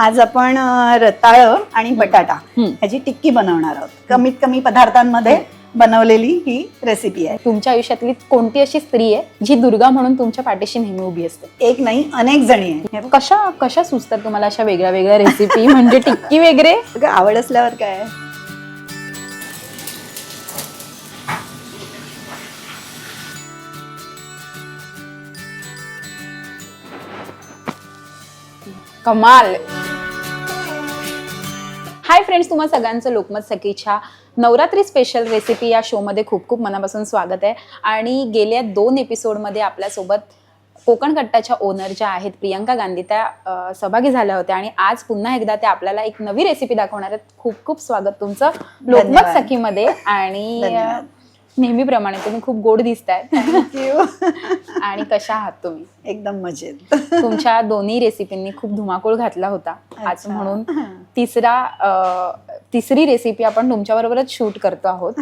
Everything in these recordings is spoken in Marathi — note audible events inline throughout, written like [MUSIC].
आज आपण रताळं आणि बटाटा. ह्याची टिक्की बनवणार आहोत. कमीत कमी पदार्थांमध्ये बनवलेली ही रेसिपी आहे. तुमच्या आयुष्यातली कोणती अशी स्त्री आहे जी दुर्गा म्हणून तुमच्या पाठीशी नेहमी उभी असते? एक नाही अनेक जणी आहे. कशा कशा सुचतात तुम्हाला अशा वेगळ्या वेगळ्या रेसिपी म्हणजे टिक्की वगैरे? आवड असल्यावर काय? कमाल. फ्रेंड्स तुम्हा सगळ्यांचं लोकमत सखीच्या नवरात्री स्पेशल रेसिपी या शोमध्ये खूप खूप मनापासून स्वागत आहे. आणि गेल्या दोन एपिसोडमध्ये आपल्यासोबत कोकण कट्टाच्या ओनर ज्या आहेत प्रियंका गांधी त्या सहभागी झाल्या होत्या. आणि आज पुन्हा एकदा त्या आपल्याला एक नवी रेसिपी दाखवणार आहेत. खूप खूप स्वागत तुमचं लोकमत. सखीमध्ये. आणि नेहमीप्रमाणे तुम्ही खूप गोड दिसताय Thank आणि कशा आहात तुम्ही? एकदम मजेत. तुमच्या दोन्ही रेसिपींनी खूप धुमाकूळ घातला होता. आज. म्हणून तिसरा तिसरी रेसिपी आपण तुमच्या बरोबरच शूट करतो आहोत.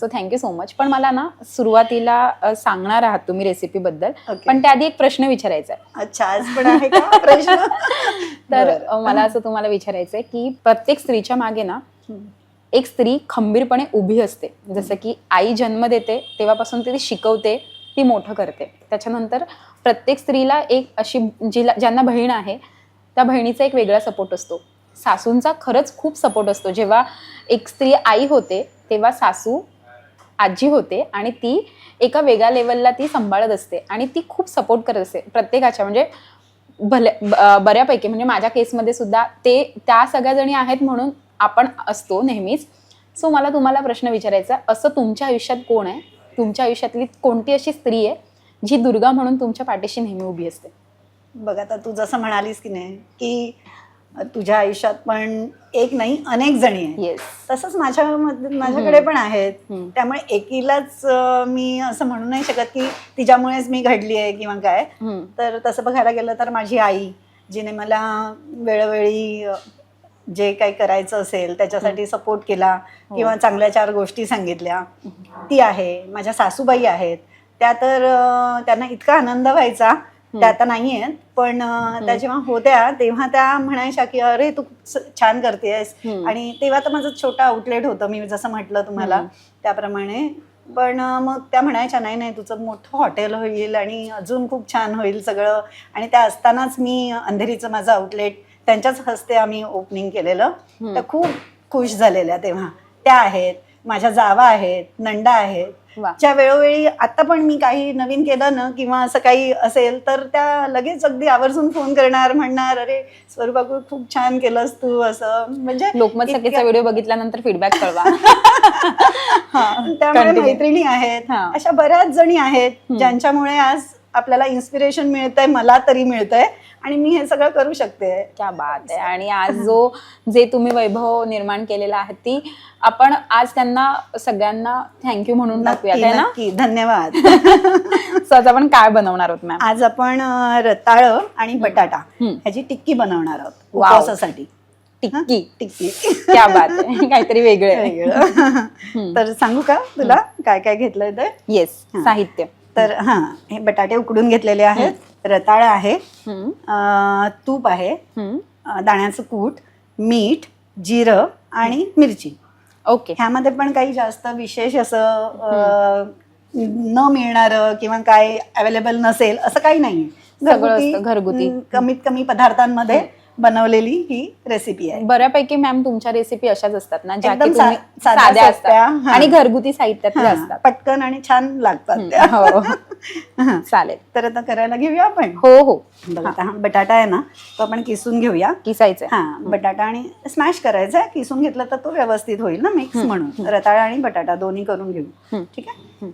सो थँक्यू सो मच पण मला ना सुरुवातीला सांगणार आहात तुम्ही रेसिपी बद्दल. पण त्याआधी एक प्रश्न विचारायचा आहे. अच्छा आज पण आहे का प्रश्न? [LAUGHS] तर मला असं तुम्हाला विचारायचं आहे की प्रत्येक स्त्रीच्या मागे ना. एक स्त्री खंबीरपणे उभी असते. जसं की आई जन्म देते तेव्हापासून ती शिकवते ती मोठं करते. त्याच्यानंतर प्रत्येक स्त्रीला एक अशी जिला ज्यांना बहीण आहे त्या बहिणीचा एक वेगळा सपोर्ट असतो. सासूंचा खरंच खूप सपोर्ट असतो. जेव्हा एक स्त्री आई होते तेव्हा सासू आजी होते आणि ती एका वेगळ्या लेवलला ती सांभाळत असते आणि ती खूप सपोर्ट करत असते. प्रत्येकाच्या म्हणजे भले ब- बऱ्यापैकी म्हणजे माझ्या केसमध्ये सुद्धा ते त्या सगळ्या जणी आहेत म्हणून आपण असतो नेहमीच. सो मला तुम्हाला प्रश्न विचारायचा आहे, असं तुमच्या आयुष्यात कोण आहे? तुमच्या आयुष्यातली कोणती अशी स्त्री आहे जी दुर्गा म्हणून तुमच्या पाठीशी नेहमी उभी असते? बघ आता तू जसं म्हणालीस की नाही की तुझ्या आयुष्यात पण एक नाही अनेक जणी आहेत. येस तसंच माझ्या माझ्याकडे पण आहेत. त्यामुळे एकीलाच मी असं म्हणू नाही शकत की तिच्यामुळेच मी घडली आहे किंवा काय. तर तसं बघायला गेलं तर माझी आई जिने मला वेळोवेळी जे काही करायचं असेल त्याच्यासाठी सपोर्ट केला हो. किंवा चांगल्या चार गोष्टी सांगितल्या. ती आहे. माझ्या सासूबाई आहेत. त्या तर त्यांना इतका आनंद व्हायचा. त्या आता नाही आहेत पण त्या जेव्हा होत्या तेव्हा त्या म्हणायच्या की अरे तू छान करतेस. आणि तेव्हा तर माझं छोटं आउटलेट होतं मी जसं म्हटलं तुम्हाला. त्याप्रमाणे. पण मग त्या म्हणायच्या नाही नाही तुझं मोठं हॉटेल होईल आणि अजून खूप छान होईल सगळं. आणि त्या असतानाच मी अंधेरीचं माझं आउटलेट त्यांच्याच हस्ते आम्ही ओपनिंग केलेलं. तर खूप खुश झालेल्या तेव्हा. त्या आहेत माझ्या जावा आहेत नंदा आहेत. ज्या वेळोवेळी आता पण मी काही नवीन केलं ना किंवा असं काही असेल तर त्या लगेच अगदी आवर्जून फोन करणार म्हणणार अरे स्वरूपा खूप छान केलंस तू असं. म्हणजे लोकमत सखीचा व्हिडिओ बघितल्यानंतर फीडबॅक कळवा. [LAUGHS] त्यामुळे. मैत्रिणी आहेत. अशा बऱ्याच जणी आहेत. ज्यांच्यामुळे आज आपल्याला इन्स्पिरेशन मिळतंय मला तरी मिळतंय. आणि मी हे सगळं करू शकते. क्या बात आहे. आणि [LAUGHS] आज जो जे तुम्ही वैभव निर्माण केलेला आहे ती आपण आज त्यांना सगळ्यांना थँक्यू म्हणून आहे ना? धन्यवाद. [LAUGHS] सो आज आपण काय बनवणार आहोत मॅम आज आपण रताळं आणि बटाटा. ह्याची टिक्की बनवणार आहोत. उपवासासाठी. टिक्की. टिक्की. [LAUGHS] क्या बात काहीतरी वेगळं. तर सांगू का तुला काय काय घेतलंय ते? येस. साहित्य. तर हा हे बटाटे उकडून घेतलेले आहेत. रताळं आहे. अं, तूप आहे. अं, दाण्याचं कूट मीठ जिरं आणि मिरची. ओके. ह्यामध्ये पण काही जास्त विशेष असं अं, न मिळणारं किंवा काय अवेलेबल नसेल असं काही नाही सगळं असतं, घरगुती. कमीत कमी पदार्थांमध्ये बनवलेली ही रेसिपी आहे. बऱ्यापैकी मॅम तुमच्या रेसिपी अशाच असतात ना ज्या की एकदम सा- तुम्ही साध्या साध्या सोप्या, असतात हा. आणि घरगुती साहित्यातल्या हा, असतात पटकन आणि छान लागतात त्या. हो. [LAUGHS] हा. चालेल. तर आता करायला घेऊया आपण? हो हो. बघा आता हा बटाटा आहे ना तो आपण किसून घेऊया. किसायचं हा बटाटा आणि स्मॅश करायचा आहे किसून घेतलं तर तो व्यवस्थित होईल ना मिक्स म्हणून. रताळा आणि बटाटा दोन्ही करून घेऊ. ठीक आहे हम्म.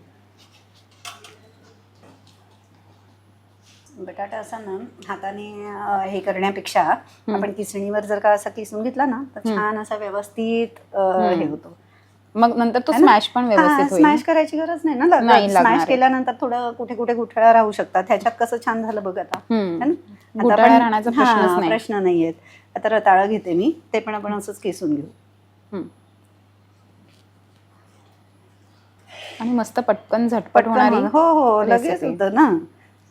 बटाटा असा ना हाताने अं, हे करण्यापेक्षा आपण किसणीवर जर का असा किसून घेतला ना तर छान असा व्यवस्थित अं, हे होतो मग नंतर तो स्मॅश पण व्यवस्थित होईल स्मॅश करायची गरज नाही ना नाही लागणार स्मॅश आहे. केल्यानंतर थोडं कुठे कुठे गुठळ्या राहू शकतात ह्याच्यात कसं छान झालं बघ आता हम्म. है ना? आता गुठळ्या आपण- राहण्याचा हा, प्रश्नच नाही. प्रश्न नाहीयेत आता रताळं घेते मी ते पण आपण असंच किसून घेऊ हम्म. आणि मस्त पटकन झटपट पटकन होणारी होणं. हो हो लगेच. होतं ना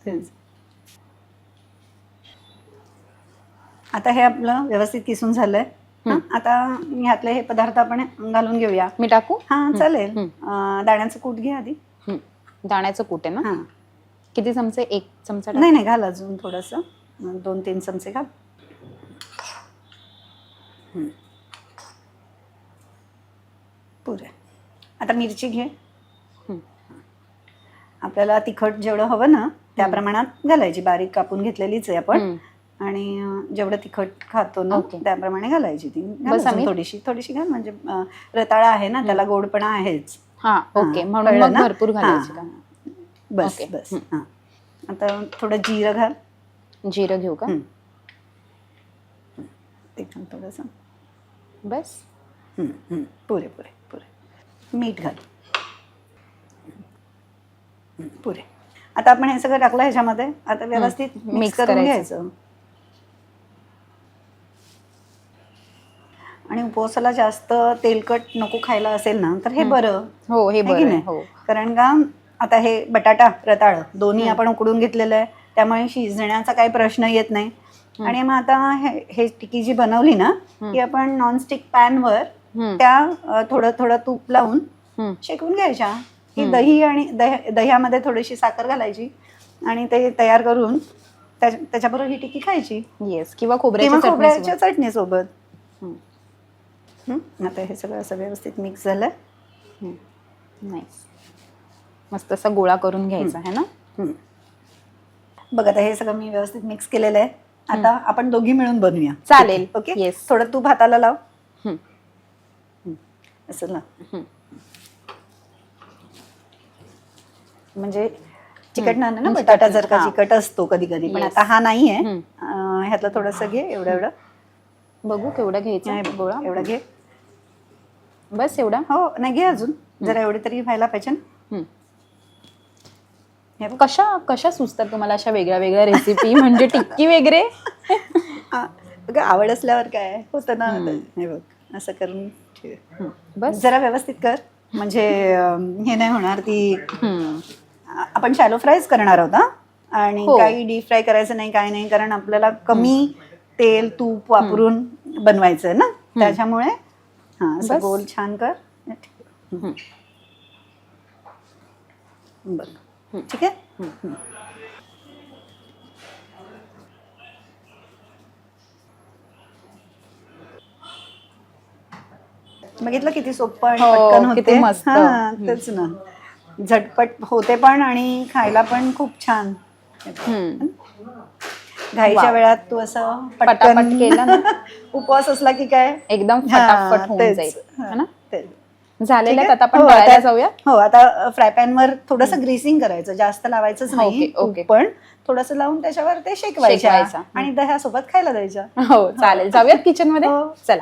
तेच आता हे आपलं व्यवस्थित किसून झालंय. हं, आता ह्यातले हे पदार्थ आपण घालून घेऊया. मी टाकू? हा चालेल. अं, दाण्याचं कूट घे आधी. हं. दाण्याचं कूट आहे ना? हा. किती चमचे? एक चमचा टाक. नाही नाही घाल अजून थोडस. दोन तीन चमचे घाल. हं. पुरे. आता मिरची घे. हं. आपल्याला तिखट जेवढं हवं ना त्या प्रमाणात घालायची. बारीक कापून घेतलेलीच आहे आपण. हं. आणि जेवढं तिखट खातो ना. त्याप्रमाणे घालायची ती? थोडीशी थोडीशी घाल म्हणजे रताळा आहे ना त्याला गोडपणा आहेच. हा ओके. म्हणून? भरपूर घालायची बस. बस. हं. आता थोडं जिरं घाल. जिरं घेऊ का. ते घाल थोडंसं. बस. पुरे पुरे पुरे. मीठ घाल. पुरे. आता आपण हे सगळं टाकलं ह्याच्यामध्ये. आता व्यवस्थित मिक्स करून. घ्यायचं आणि उपवासाला जास्त तेलकट नको खायला असेल ना तर हे बरं. हो हे बरं आहे? हो. कारण का आता हे बटाटा रताळ दोन्ही आपण उकडून घेतलेलं आहे त्यामुळे शिजण्याचा काही प्रश्न येत नाही. आणि मग आता हे हे टिकी जी बनवली ना की आपण नॉनस्टिक पॅनवर हं. त्या अ, थोडं थोडं तूप लावून. शेकून घ्यायच्या. की दही आणि दह दह्यामध्ये थोडीशी साखर घालायची आणि ते तयार करून त्या- त्याच्याबरोबर ही टिकी खायची. येस किंवा खोबऱ्याची किंवा चटणी खोबऱ्याच्या चटणीसोबत. हं? आता हे सगळं असं व्यवस्थित मिक्स झालं नाईस मस्त असा गोळा करून घ्यायचा आहे ना? हं. बघ आता हे सगळं मी व्यवस्थित मिक्स केलेलं आहे. आता आपण दोघी मिळून बनवूया. चालेल. ओके? Yes. थोडं तूप हाताला लाव. असं ना. म्हणजे चिकटणार नाही ना बटाटा जर का. चिकट असतो कधी कधी पण. आता हा नाहीये. हं. अं, ह्यातलं थोडंसं घे एवढं एवढं. बघू केवढा घ्यायचा नाही, गोळा. एवढं घे. बस एवढा? हो नाही घे अजून. जरा एवढी तरी व्हायला पाहिजे ना. हं. बघ. कशा कशा सुचतात तुम्हाला अशा वेगळ्या वेगळ्या रेसिपी म्हणजे टिक्की वगैरे? आ, आवड असल्यावर काय? होतं ना. हे बघ असं करून ठेव. बस. जरा व्यवस्थित कर. म्हणजे हे नाही होणार ती. आ- आपण शॅलो फ्रायच करणार आहोत हा. आणि हो. काही डीप फ्राय करायचं नाही काय नाही कारण आपल्याला कमी तेल तूप वापरून बनवायचं आहे ना? त्याच्यामुळे हा असं बस. गोल छान कर हं. बघ ठीक आहे हं. बघितलं किती सोपं आणि हो, पटकन होते मस्त. हा, तेच ना झटपट होते पण आणि खायला पण खूप छान हं. घाईच्या. वेळात तू असं पटापट केलं ना. [LAUGHS] उपवास असला की काय एकदम फटाफट होऊन तेच. जाईल हा, है ना तेच. झालेलं ठीक आहे? आता आपण हो, तळायला आता- जाऊया हो आता फ्राय पॅन वर थोडस ग्रीसिंग करायचं जास्त लावायचंच नाही ओके, तूप. पण थोडस लावून त्याच्यावर ते शेकवायच्या शेकवायचा. आणि दह्यासोबत खायला द्यायच्या [LAUGHS] हो चालेल जाऊयात किचनमध्ये हो. चला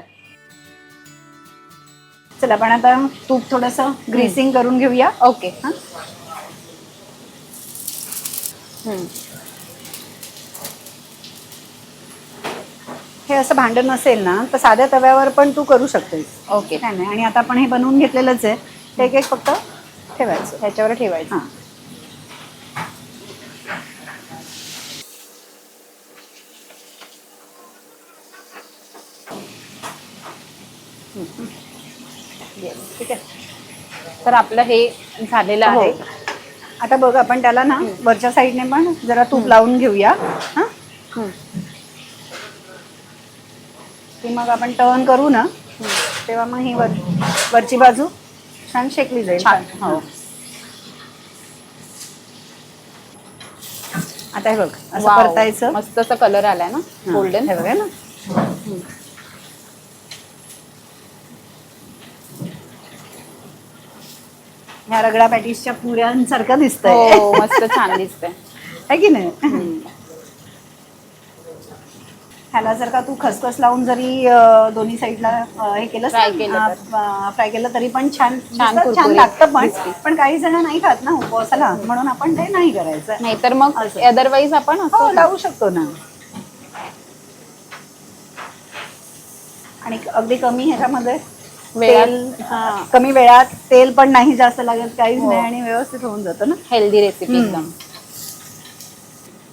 चला आपण आता तूप थोडस ग्रीसिंग करून घेऊया ओके हा? हं. हे असं भांडण नसेल ना तर साध्या तव्यावर पण तू करू शकतेस. ओके. काय नाही. आणि आता आपण हे बनवून घेतलेलंच आहे. ते एक एक फक्त ठेवायचं. ह्याच्यावर ठेवायचं. हा. ठीक आहे. तर आपलं हे झालेलं हो. आहे. आता बघ आपण त्याला ना वरच्या साईडने पण जरा तूप लावून घेऊया. हा. हं. की मग आपण टर्न करू ना तेव्हा मग ही वर वरची बाजू छान शेकली जाईल. छान. हो. आता हे बघ असं वाव. परतायचं. मस्त असा कलर आलाय ना गोल्डन हे बघा ना. ह्या रगडा पॅटीसच्या पुऱ्यांसारखं दिसतंय. हो मस्त छान दिसतंय. [LAUGHS] है की नाही? ह्याला जर का तू खसखस लावून जरी दोन्ही साईडला हे केलं फ्राय केलं तरी पण छान छान लागतं पण. पण काही जण नाही खात ना उपवासाला म्हणून आपण ते नाही करायचं नाहीतर मग असं. अदरवाईज आपण हो लावू शकतो ना आणि अगदी कमी ह्याच्यामध्ये कमी वेळात तेल पण नाही जास्त लागत काहीच हो. नाही आणि व्यवस्थित होऊन जातं ना हेल्दी रेसिपी. एकदम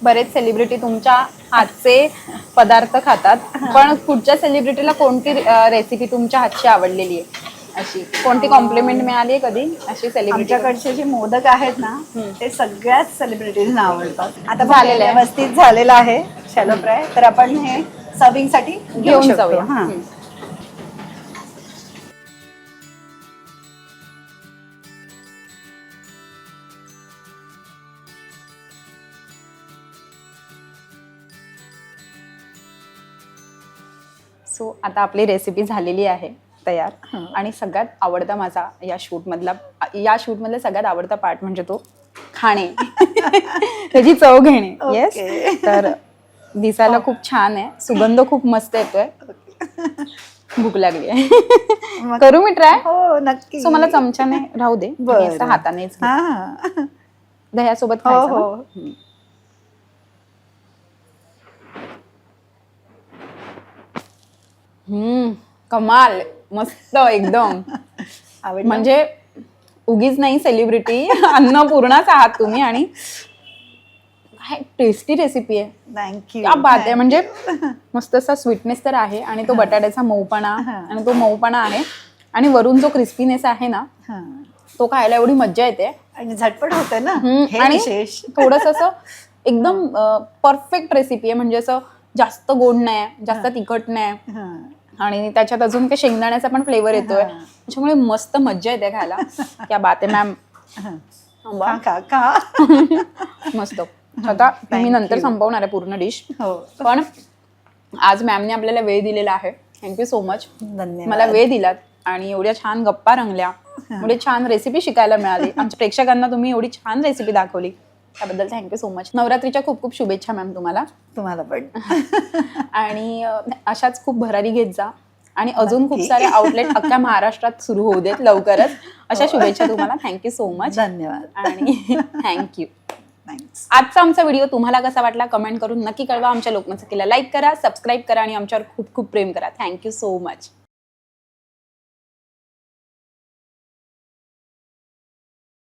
बरेच सेलिब्रिटी तुमच्या हातचे पदार्थ खातात. पण पुढच्या सेलिब्रिटीला कोणती रेसिपी तुमच्या हातची आवडलेली आहे? अशी कोणती कॉम्प्लिमेंट मिळाली आहे कधी? अशी सेलिब्रिटी आमच्याकडचे जे मोदक आहेत ना. ते सगळ्याच सेलिब्रिटीजना आवडतात. आता झालेलं आहे. व्यवस्थित झालेलं आहे शॅलो फ्राय तर आपण हे सर्विंगसाठी घेऊ घेऊन जाऊया. सो आता आपली रेसिपी झालेली आहे तयार. हं. आणि सगळ्यात आवडता माझा या शूट मधला या शूट मधला सगळ्यात आवडता पार्ट म्हणजे तो खाणे. [LAUGHS] त्याची चव घेणे. येस. तर दिसायला खूप छान आहे. सुगंध खूप मस्त येतोय. भूक लागली आहे. करू मी ट्राय हो नक्की. सो मला चमच्याने राहू दे. हातानेच. हा. हा दह्यासोबत हो खायचं हो ना? हम्म कमाल. मस्त एकदम. [LAUGHS] म्हणजे उगीच नाही सेलिब्रिटी अन्नपूर्णाच आहात तुम्ही आणि काय टेस्टी रेसिपी आहे. थँक्यू क्या बात आहे. म्हणजे मस्त असा स्वीटनेस तर आहे आणि तो बटाट्याचा मऊपणा. आणि तो मऊपणा आहे आणि वरून जो क्रिस्पीनेस आहे ना तो खायला एवढी मज्जा येते. आणि झटपट होते ना? आणि थोडस असं [LAUGHS] एकदम परफेक्ट रेसिपी आहे. म्हणजे असं जास्त गोड नाही जास्त तिखट नाही. आणि त्याच्यात अजून काही शेंगदाण्याचा पण फ्लेवर येतोय. त्याच्यामुळे मस्त मज्जा येते खायला. क्या बात आहे मॅम [LAUGHS] मस्त. आता मी नंतर. संपवणार आहे पूर्ण डिश हो. पण आज मॅमने आपल्याला वेळ दिलेला आहे. थँक्यू सो मच धन्यवाद. मला वेळ दिलात आणि एवढ्या छान गप्पा रंगल्या. एवढी छान रेसिपी शिकायला मिळाली. [LAUGHS] आमच्या प्रेक्षकांना तुम्ही एवढी छान रेसिपी दाखवली. त्याबद्दल थँक्यू सो मच नवरात्रीच्या खूप खूप शुभेच्छा मॅम तुम्हाला. तुम्हाला पण. [LAUGHS] आणि अशाच खूप भरारी घेत जा. आणि अजून खूप. सारे आउटलेट अख्ख्या महाराष्ट्रात सुरू होऊ देत लवकरच. अशा शुभेच्छा तुम्हाला. थँक्यू सो मच धन्यवाद. आणि [LAUGHS] थँक्यू थँक्स आजचा आमचा व्हिडिओ तुम्हाला कसा वाटला कमेंट करून नक्की कळवा. आमच्या लोकमत लाईक करा सबस्क्राईब करा आणि आमच्यावर खूप खूप प्रेम करा. Thank you so much